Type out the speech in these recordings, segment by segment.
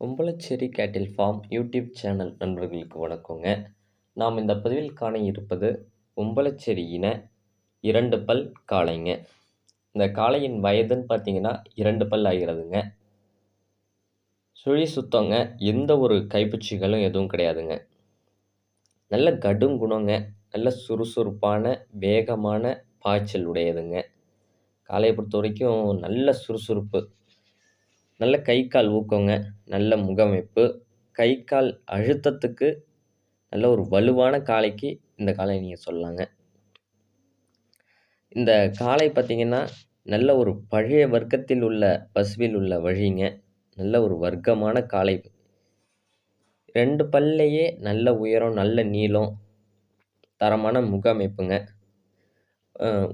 உம்பளச்சேரி கேட்டில் form YouTube channel நண்பர்களுக்கு வணக்கங்க. நாம் இந்த பதிவில் காண இருப்பது உம்பளச்சேரியின இரண்டு பல் காளைங்க. இந்த காளையின் வயதுன்னு பார்த்தீங்கன்னா இரண்டு பல் ஆகிறதுங்க. சுழி சுத்தங்க எந்த ஒரு கைப்பூச்சிகளும் எதுவும் கிடையாதுங்க. நல்ல கடும் குணங்க நல்ல சுறுசுறுப்பான வேகமான பாய்ச்சல் உடையதுங்க. காளையை பொறுத்த வரைக்கும் நல்ல சுறுசுறுப்பு. நல்ல கை கால் ஊக்கங்க நல்ல முகமைப்பு. கை கால் அழுத்தத்துக்கு நல்ல ஒரு வலுவான காளைக்கு இந்த காளை நீங்கள் சொல்லலாங்க. இந்த காளை பார்த்திங்கன்னா நல்ல ஒரு பழைய வர்க்கத்தில் உள்ள பசுவில் உள்ள வழிங்க. நல்ல ஒரு வர்க்கமான காளை ரெண்டு பல்லையே நல்ல உயரம் நல்ல நீளம் தரமான முகமைப்புங்க.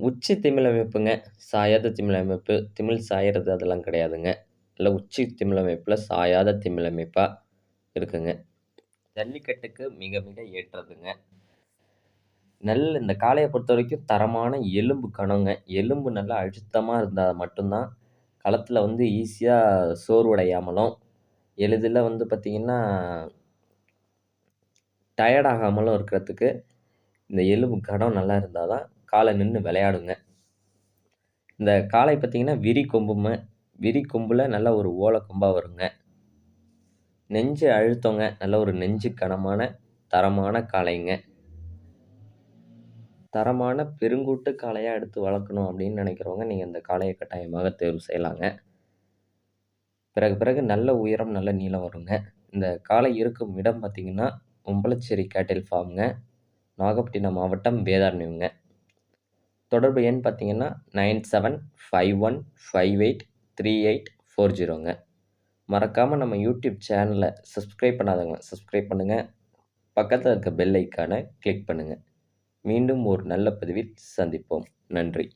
உச்சி திமிழ் அமைப்புங்க சாயாத திமிழ் அமைப்பு திமிழ் சாயறது அதெல்லாம் கிடையாதுங்க. இல்லை உச்சி திமிழமைப்பில் சாயாத திமிழமைப்பாக இருக்குங்க. ஜல்லிக்கட்டுக்கு மிக மிக ஏற்றதுங்க. நல்ல இந்த காளையை பொறுத்த வரைக்கும் தரமான எலும்பு கணங்க. எலும்பு நல்லா அழுத்தமாக இருந்தால் மட்டும்தான். களத்தில் வந்து ஈஸியாக சோர்வடையாமலும் எளிதில் வந்து பார்த்திங்கன்னா டயர்டாகாமலும் இருக்கிறதுக்கு இந்த எலும்பு கடம் நல்லா இருந்தால் தான் காலை நின்று விளையாடுங்க. இந்த காளை பார்த்திங்கன்னா விரி கொம்புமை விரி கொம்பில் நல்ல ஒரு ஓலை கொம்பாக வருங்க. நெஞ்சு அழுத்தங்க. நல்ல ஒரு நெஞ்சு கனமான தரமான காளைங்க. தரமான பெருங்கூட்டு காளையாக எடுத்து வளர்க்கணும் அப்படின்னு நினைக்கிறவங்க நீங்கள் இந்த காளையை கட்டாயமாக தேர்வு செய்யலாங்க. பிறகு பிறகு நல்ல உயரம் நல்ல நீளம் வருங்க. இந்த காளை இருக்கும் இடம் பார்த்திங்கன்னா உம்பளச்சேரி கேட்டில் ஃபார்ம்ங்க. நாகப்பட்டினம் மாவட்டம் வேதாரண்யங்க தொடர்பு எண் பார்த்திங்கன்னா nine seven five one five eight three eight four ஜீரோங்க. மறக்காமல் நம்ம யூடியூப் சேனலை சப்ஸ்கிரைப் பண்ணாதவங்க சப்ஸ்கிரைப் பண்ணுங்கள் பக்கத்தில் இருக்க பெல் ஐக்கானை கிளிக் பண்ணுங்கள் மீண்டும் ஒரு நல்ல பதிவில் சந்திப்போம். நன்றி.